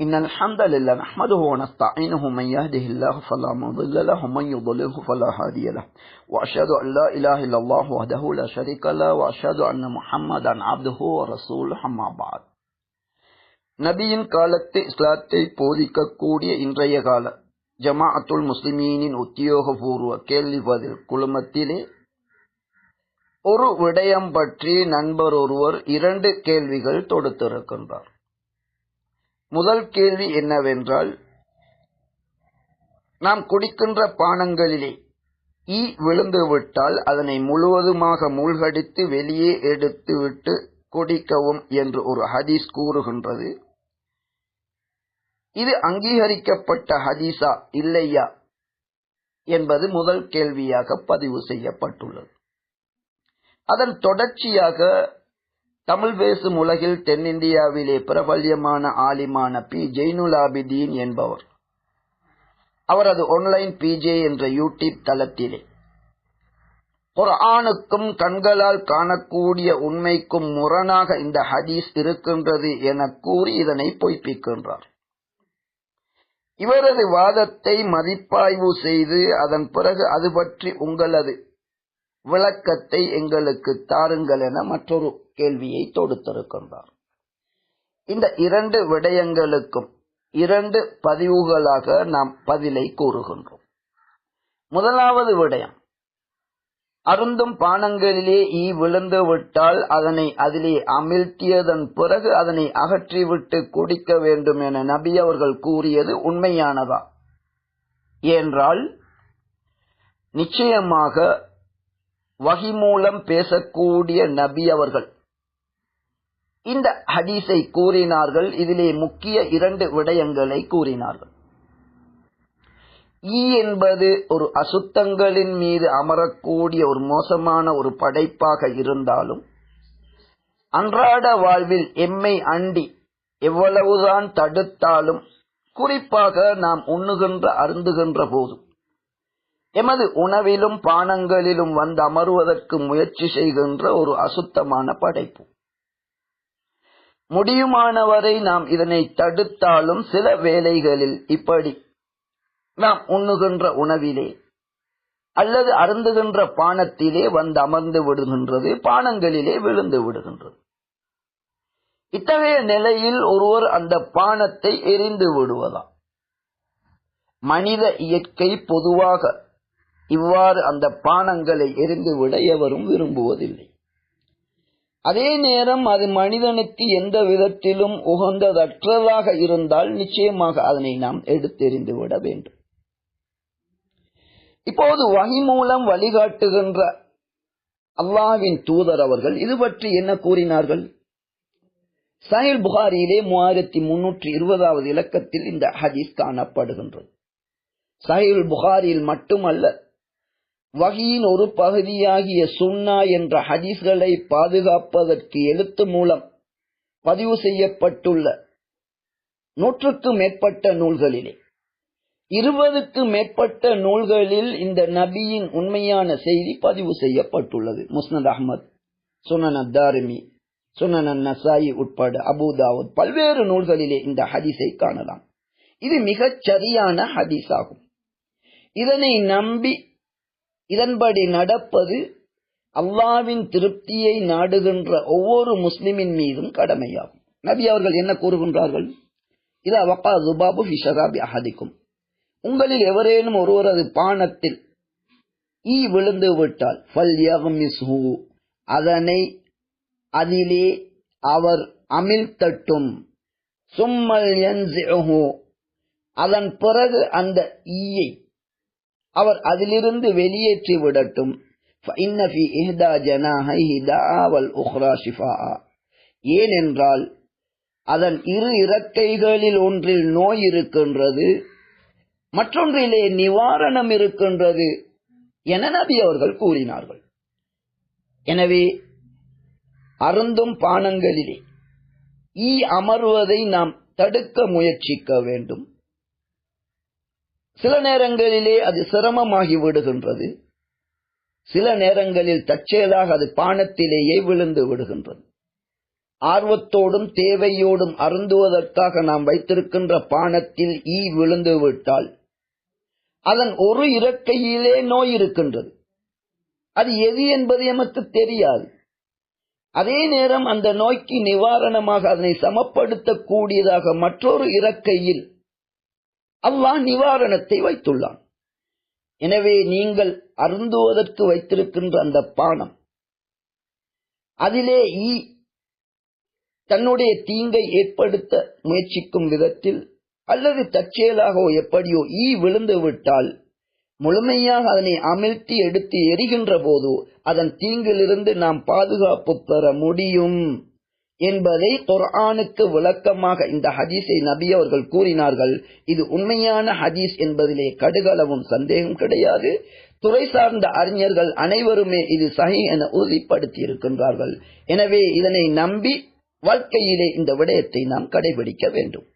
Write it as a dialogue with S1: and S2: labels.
S1: إن الحمد لله نحمده ونستعينه من يهده الله فلا مضل له ومن يضلله فلا هادي له وأشهد أن لا إله إلا الله وحده لا شريك له وأشهد أن محمدا عبده ورسوله أما بعد நபியின் காலத்து இஸ்லாத்தை போதிக்கக்கூடிய இன்றைய கால ஜமாஅத்துல் முஸ்லிமீனின் உத்தியோகபூர்வ கேள்வி பதில் குழுமத்திலே ஒரு விடயம் பற்றி நண்பர் ஒருவர் இரண்டு கேள்விகள் தொடுத்திருக்கின்றார் முதல் கேள்வி என்னவென்றால் நாம் குடிக்கின்ற பானங்களிலே ஈ விழுந்துவிட்டால் அதனை முழுவதுமாக மூழ்கடித்து வெளியே எடுத்துவிட்டு குடிக்கவும் என்று ஒரு ஹதீஸ் கூறுகின்றது. இது அங்கீகரிக்கப்பட்ட ஹதீஸா இல்லையா என்பது முதல் கேள்வியாக பதிவு செய்யப்பட்டுள்ளது. அதன் தொடர்ச்சியாக தமிழ் பேசும் உலகில் தென்னிந்தியாவிலே பிரபல்யமான ஆலிமான பி. ஜெய்னுலாபிதீன் என்பவர். அவரது ஒன்லைன் பிஜே என்ற யூடியூப் தளத்திலே. ஒரு ஆணுக்கும் கண்களால் காணக்கூடிய உண்மைக்கும் முரணாக இந்த ஹதீஸ் இருக்கின்றது என கூறி இதனை பொய்ப்பிக்கின்றார். இவரது வாதத்தை மதிப்பாய்வு செய்து அதன் பிறகு அது பற்றி உங்களது விளக்கத்தை எங்களுக்கு தாருங்கள் என மற்றொரு கேள்வியை தொடுத்திருக்கின்றார். இந்த இரண்டு விடயங்களுக்கும் இரண்டு பதிவுகளாக நாம் பதிலை கூறுகின்றோம். முதலாவது விடயம் அருந்தும் பானங்களிலே ஈ விழுந்து விட்டால் அதனை அதிலே அமிழ்த்தியதன் பிறகு அதனை அகற்றிவிட்டு குடிக்க வேண்டும் என நபி அவர்கள் கூறியது உண்மையானதா? என்றால் நிச்சயமாக வகி மூலம் பேசக்கூடிய நபி அவர்கள். இந்த ஹதீஸை கூறினார்கள். இதிலே முக்கிய இரண்டு விடயங்களை கூறினார்கள். ஈ என்பது ஒரு அசுத்தங்களின் மீது அமரக்கூடிய ஒரு மோசமான ஒரு படைப்பாக இருந்தாலும் அன்றாட வாழ்வில் எம்மை அண்டி எவ்வளவுதான் தடுத்தாலும் குறிப்பாக நாம் உண்ணுகின்ற அருந்துகின்ற போதும் எமது உணவிலும் பானங்களிலும் வந்து அமர்வதற்கு முயற்சி செய்கின்ற ஒரு அசுத்தமான படைப்பு. முடியுமானவரை நாம் இதனை தடுத்தாலும் சில வேளைகளில் இப்படி நாம் உண்ணுகின்ற உணவிலே அல்லது அருந்துகின்ற பானத்திலே வந்து அமர்ந்து விடுகின்றது பானங்களிலே விழுந்து விடுகின்றது. இத்தகைய நிலையில் ஒருவர் அந்த பானத்தை எரிந்து விடுவதா மனித இயற்கை பொதுவாக இவ்வாறு அந்த பானங்களை எரிந்துவிட எவரும் விரும்புவதில்லை. அதே நேரம் அது மனிதனுக்கு எந்த விதத்திலும் உகந்ததற்றதாக இருந்தால் நிச்சயமாக அதனை நாம் எடுத்தெறிந்து விட வேண்டும். இப்போது வகி மூலம் வழிகாட்டுகின்ற அல்லாவின் தூதர் அவர்கள் இது பற்றி என்ன கூறினார்கள்? சஹில் புகாரியிலே மூவாயிரத்தி முன்னூற்றி இருபதாவது இலக்கத்தில் இந்த ஹதீஸ் காணப்படுகின்றது. சஹில் புகாரியில் மட்டுமல்ல வகையின் ஒரு பகுதியாகிய சுன்னா என்ற ஹதீஸ்களை பாதுகாப்பதற்கு எழுத்து மூலம் பதிவு செய்யப்பட்டுள்ள நூற்றுக்கு மேற்பட்ட நூல்களிலே. இருபதுக்கு மேற்பட்ட நூல்களில் இந்த நபியின் உண்மையான செய்தி பதிவு செய்யப்பட்டுள்ளது. முஸ்னத் அஹமத் சுனன் தாரிமி சுனன் நசாயி உட்பட அபுதாவுத் பல்வேறு நூல்களிலே இந்த ஹதீஸை காணலாம். இது மிகச் சரியான ஹதீஸ் ஆகும் இதனை நம்பி இதன்படி நடப்பது அல்லாவின் திருப்தியை நாடுகின்ற ஒவ்வொரு முஸ்லிமின் மீதும் கடமையாகும். நபி அவர்கள் என்ன கூறுகின்றார்கள்? இதா வக்கா துபாபு ஹிஷராபி அஹதிக்கும். உங்களில் எவரேனும் ஒருவரது பானத்தில் ஈ விழுந்து விட்டால் அதனை அதிலே அவர் அமிழ்த்தட்டும் சும்மல் அதன் பிறகு அந்த ஈயை அவர் அதிலிருந்து வெளியேற்றி விடட்டும். ஏனென்றால் அதன் இரு இறக்கைகளில் ஒன்றில் நோய் இருக்கின்றது மற்றொன்றிலே நிவாரணம் இருக்கின்றது என நபி அவர்கள் கூறினார்கள். எனவே அருந்தும் பானங்களிலே ஈ அமர்வதை நாம் தடுக்க முயற்சிக்க வேண்டும். சில நேரங்களிலே அது சிரமமாகி விடுகின்றது. சில நேரங்களில் தற்செயலாக அது பானத்திலேயே விழுந்து விடுகின்றது. ஆர்வத்தோடும் தேவையோடும் அருந்துவதற்காக நாம் வைத்திருக்கின்ற பானத்தில் ஈ விழுந்து விட்டால் அதன் ஒரு இறக்கையிலே நோய் இருக்கின்றது. அது எது என்பது எமக்கு தெரியாது. அதே நேரம் அந்த நோய்க்கு நிவாரணமாக அதனை சமப்படுத்தக்கூடியதாக மற்றொரு இறக்கையில் அல்லாஹ் நிவாரணத்தை வைத்துள்ளான். எனவே நீங்கள் அருந்துவதற்கு வைத்திருக்கின்ற அந்த பானம் அதிலே ஈ தன்னுடைய தீங்கை ஏற்படுத்த முயற்சிக்கும் விதத்தில் அல்லது தற்செயலாகவோ எப்படியோ ஈ விழுந்து விட்டால் முழுமையாக அதனை அமிழ்த்தி எடுத்து எரிகின்ற போது அதன் தீங்கிலிருந்து நாம் பாதுகாப்பு பெற முடியும். என்பதை குர்ஆனுக்கு விளக்கமாக இந்த ஹதீஸை நபி அவர்கள் கூறினார்கள். இது உண்மையான ஹதீஸ் என்பதிலே கடுகளவும் சந்தேகம் கிடையாது. துறை சார்ந்த அறிஞர்கள் அனைவருமே இது சஹி என உறுதிப்படுத்தி இருக்கின்றார்கள் எனவே இதனை நம்பி வாழ்க்கையிலே இந்த விடயத்தை நாம் கடைபிடிக்க வேண்டும்.